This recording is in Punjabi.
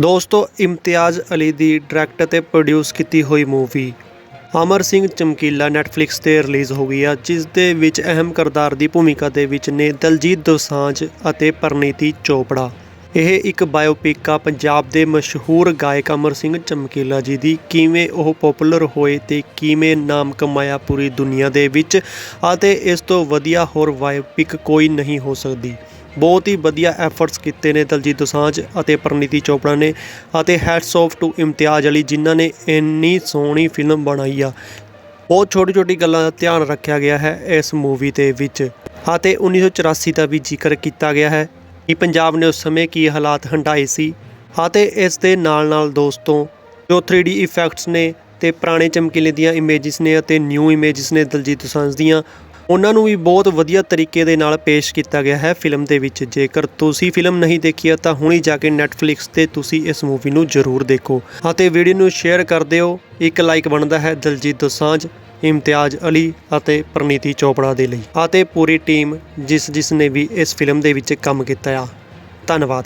ਦੋਸਤੋ, ਇਮਤਿਆਜ਼ ਅਲੀ ਦੀ ਡਾਇਰੈਕਟ ਅਤੇ ਪ੍ਰੋਡਿਊਸ ਕੀਤੀ ਹੋਈ ਮੂਵੀ ਅਮਰ ਸਿੰਘ ਚਮਕੀਲਾ ਨੈਟਫਲਿਕਸ ਤੇ ਰਿਲੀਜ਼ ਹੋ ਗਈ ਆ, ਜਿਸ ਦੇ ਵਿੱਚ ਅਹਿਮ ਕਿਰਦਾਰ ਦੀ ਭੂਮਿਕਾ ਦੇ ਵਿੱਚ ਨੇ ਦਲਜੀਤ ਦੋਸਾਂਝ ਅਤੇ ਪਰਨੀਤੀ ਚੋਪੜਾ। ਇਹ ਇੱਕ ਬਾਇਓਪਿਕ ਆ, ਪੰਜਾਬ ਦੇ ਮਸ਼ਹੂਰ ਗਾਇਕ ਅਮਰ ਸਿੰਘ ਚਮਕੀਲਾ ਜੀ ਦੀ। ਕਿਵੇਂ ਉਹ ਪਪੂਲਰ ਹੋਏ ਤੇ ਕਿਵੇਂ ਨਾਮ ਕਮਾਇਆ ਪੂਰੀ ਦੁਨੀਆ ਦੇ ਵਿੱਚ, ਅਤੇ ਇਸ ਤੋਂ ਵਧੀਆ ਹੋਰ ਬਾਇਓਪਿਕ ਕੋਈ ਨਹੀਂ ਹੋ ਸਕਦੀ। ਬਹੁਤ ਹੀ ਵਧੀਆ ਐਫਰਟਸ ਕੀਤੇ ਨੇ ਦਲਜੀਤ ਦੋਸਾਂਝ ਅਤੇ ਪਰਨੀਤੀ ਚੋਪੜਾ ਨੇ ਅਤੇ hats off to Imtiaz Ali ਜਿਨ੍ਹਾਂ ਨੇ ਇੰਨੀ ਸੋਹਣੀ ਫਿਲਮ ਬਣਾਈ ਆ। ਬਹੁਤ ਛੋਟੀ ਛੋਟੀ ਗੱਲਾਂ ਦਾ ਧਿਆਨ ਰੱਖਿਆ ਗਿਆ ਹੈ ਇਸ ਮੂਵੀ ਦੇ ਵਿੱਚ। ਅਤੇ 1984 ਦਾ ਵੀ ਜ਼ਿਕਰ ਕੀਤਾ ਗਿਆ ਹੈ ਕਿ ਪੰਜਾਬ ਨੇ ਉਸ ਸਮੇਂ ਕੀ ਹਾਲਾਤ ਹੰਢਾਏ ਸੀ। ਅਤੇ ਇਸ ਦੇ ਨਾਲ ਨਾਲ ਦੋਸਤੋ, ਜੋ 3D ਇਫੈਕਟਸ ਨੇ ਤੇ ਪੁਰਾਣੇ ਚਮਕੀਲੇ ਦੀਆਂ ਇਮੇਜਸ ਨੇ ਅਤੇ ਨਿਊ ਇਮੇਜਸ ਨੇ ਦਲਜੀਤ ਦੋਸਾਂਝ ਦੀਆਂ ਉਹਨਾਂ ਨੂੰ ਵੀ ਬਹੁਤ ਵਧੀਆ ਤਰੀਕੇ ਦੇ ਨਾਲ ਪੇਸ਼ ਕੀਤਾ ਗਿਆ ਹੈ ਫਿਲਮ ਦੇ ਵਿੱਚ। ਜੇਕਰ ਤੁਸੀਂ ਫਿਲਮ ਨਹੀਂ ਦੇਖੀ ਹੈ ਤਾਂ ਹੁਣੀ ਜਾ ਕੇ ਨੈਟਫਲਿਕਸ ਤੇ ਤੁਸੀਂ ਇਸ ਮੂਵੀ ਨੂੰ ਜ਼ਰੂਰ ਦੇਖੋ। ਅਤੇ ਵੀਡੀਓ ਨੂੰ ਸ਼ੇਅਰ ਕਰ ਦਿਓ। ਇੱਕ ਲਾਈਕ ਬਣਦਾ ਹੈ ਦਲਜੀਤ ਦੋਸਾਂਝ, ਇਮਤਿਆਜ਼ ਅਲੀ ਅਤੇ ਪ੍ਰਨੀਤੀ ਚੋਪੜਾ ਦੇ ਲਈ। ਅਤੇ ਪੂਰੀ ਟੀਮ ਜਿਸ ਜਿਸ ਨੇ ਵੀ ਇਸ ਫਿਲਮ ਦੇ ਵਿੱਚ ਕੰਮ ਕੀਤਾ ਆ। ਧੰਨਵਾਦ।